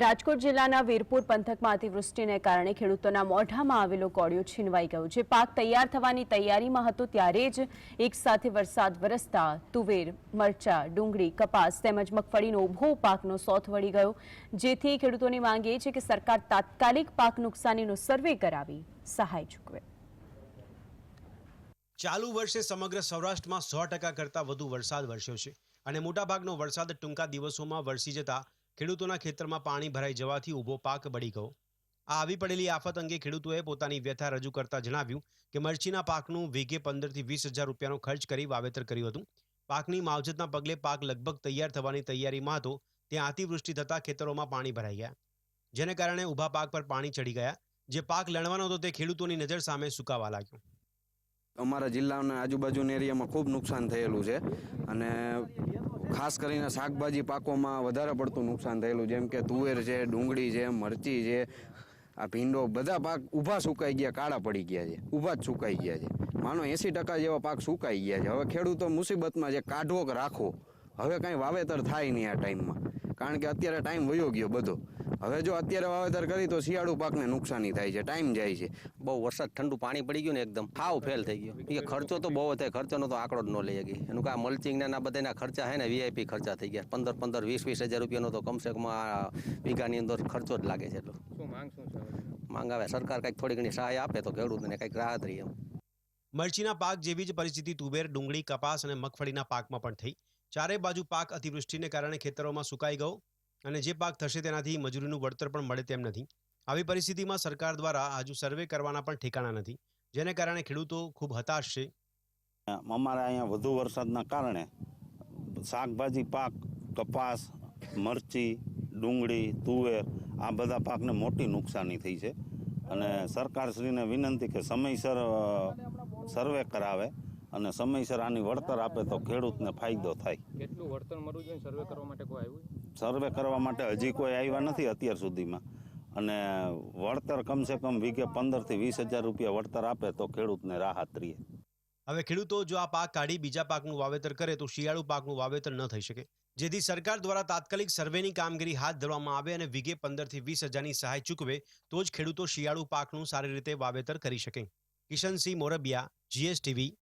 રાજકોટ જિલ્લાના વીરપુર પંથકમાં અતિવૃષ્ટિને કારણે ખેડૂતોના મોઢામાં આવેલો કોળિયો છીનવાઈ ગયો છે. પાક તૈયાર થવાની તૈયારીમાં હતો ત્યારે જ એક સાથે વરસાદ વરસતા તુવેર, મરચા, ડુંગળી, કપાસ તેમજ મગફળીનો ઊભો પાકનો સોથ વળી ગયો. જેથી ખેડૂતોની માંગ એ છે કે સરકાર તાત્કાલિક પાક નુકસાનીનો સર્વે કરાવી સહાય ચૂકવે. ચાલુ વર્ષે સમગ્ર સૌરાષ્ટ્રમાં સો ટકા કરતાં વધુ વરસાદ વરસ્યો છે અને મોટાભાગનો વરસાદ ટૂંકા દિવસોમાં વરસી જતા ખેડૂતોના ખેતરમાં પાણી ભરાઈ જવાથી ઊભો પાક બળી ગયો. આ આવી પડેલી આફત અંગે ખેડૂતોએ પોતાની વ્યથા રજૂ કરતા જણાવ્યું કે મરચીના પાકનું વીઘે પંદરથી વીસ હજાર રૂપિયાનો ખર્ચ કરી વાવેતર કર્યું હતું. પાકની માવજતના પગલે પાક લગભગ તૈયાર થવાની તૈયારીમાં હતો, ત્યાં અતિવૃષ્ટિ થતાં ખેતરોમાં પાણી ભરાઈ ગયા. જેને કારણે ઊભા પાક પર પાણી ચડી ગયા. જે પાક લણવાનો હતો તે ખેડૂતોની નજર સામે સુકાવા લાગ્યો. અમારા જિલ્લાના આજુબાજુના એરિયામાં ખૂબ નુકસાન થયેલું છે. અને ખાસ કરીને શાકભાજી પાકોમાં વધારે પડતું નુકસાન થયેલું, જેમ કે તુવેર છે, ડુંગળી છે, મરચી છે, આ ભીંડો, બધા પાક ઊભા સુકાઈ ગયા, કાળા પડી ગયા છે, ઊભા જ સુકાઈ ગયા છે. માનો એંસી ટકા જેવા પાક સુકાઈ ગયા છે. હવે ખેડૂતો મુસીબતમાં છે કે રાખો. હવે કાંઈ વાવેતર થાય નહીં આ ટાઈમમાં. કારણ કે અત્યારે ટાઈમ વયો ગયો બધો. હવે જો અત્યારે વાવેતર કરી તો શિયાળુ પાકને નુકસાની થાય છે ટાઈમ જાય છે. બહુ વરસાદ ઠંડુ પાણી પડી ગયું ને એકદમ હાવ ફેલ થઈ ગયો. એ ખર્ચો તો બહુ થાય ખર્ચોનો તો આંકડો જ ન લઈ શકી એનું કા મલ્ચિંગ ના બધાના ખર્ચા હે ને વીઆઈપી ખર્ચા થઈ ગયા. પંદર પંદર વીસ વીસ હજાર રૂપિયાનો તો કમસે કમ આ વીઘાની અંદર ખર્ચો જ લાગે છે એટલો? માંગ આવે સરકાર કંઈક થોડી ઘણી સહાય આપે તો ખેડૂતને કંઈક રાહત રહી એમ. મરચીના પાક જેવી જ પરિસ્થિતિ તુવેર ડુંગળી કપાસ અને મગફળીના પાકમાં પણ થઈ. ચારે બાજુ પાક અતિવૃષ્ટિને કારણે ખેતરોમાં સુકાઈ ગયો અને જે પાક થશે તેનાથી મજૂરીનું વળતર પણ મળે તેમ નથી. આવી પરિસ્થિતિમાં સરકાર દ્વારા હજુ સર્વે કરવાના પણ ઠેકાણા નથી, જેને કારણે ખેડૂતો ખૂબ હતાશ છે. અમારા અહીંયા વધુ વરસાદના કારણે શાકભાજી, પાક, કપાસ, મરચી, ડુંગળી, તુવેર આ બધા પાકને મોટી નુકસાની થઈ છે. અને સરકારશ્રીને વિનંતી કે સમયસર સર્વે કરાવે. અને સમયસર આની વળતર આપે તો ખેડૂતને ફાયદો થાય. કેટલું વળતર મળવું જોઈએ? સર્વે કરવા માટે કોઈ આવ્યું? સર્વે કરવા માટે હજી કોઈ આવ્યા નથી અત્યાર સુધીમાં. અને વળતર કમસે કમ વીઘે પંદરથી વીસ હજાર રૂપિયા વળતર આપે તો ખેડૂતને રાહત રહે. હવે ખેડૂતો જો આ પાક કાઢી બીજા પાકનું વાવેતર કરે તો શિયાળુ પાકનું વાવેતર ન થઈ શકે. જેથી સરકાર દ્વારા તાત્કાલિક સર્વેની કામગીરી હાથ ધરવામાં આવે અને વીઘે પંદરથી વીસ હજારની સહાય ચૂકવે તો જ ખેડૂતો શિયાળુ પાકનું સારી રીતે વાવેતર કરી શકે. કિશનસિંહ મોરબિયા જીએસટીવી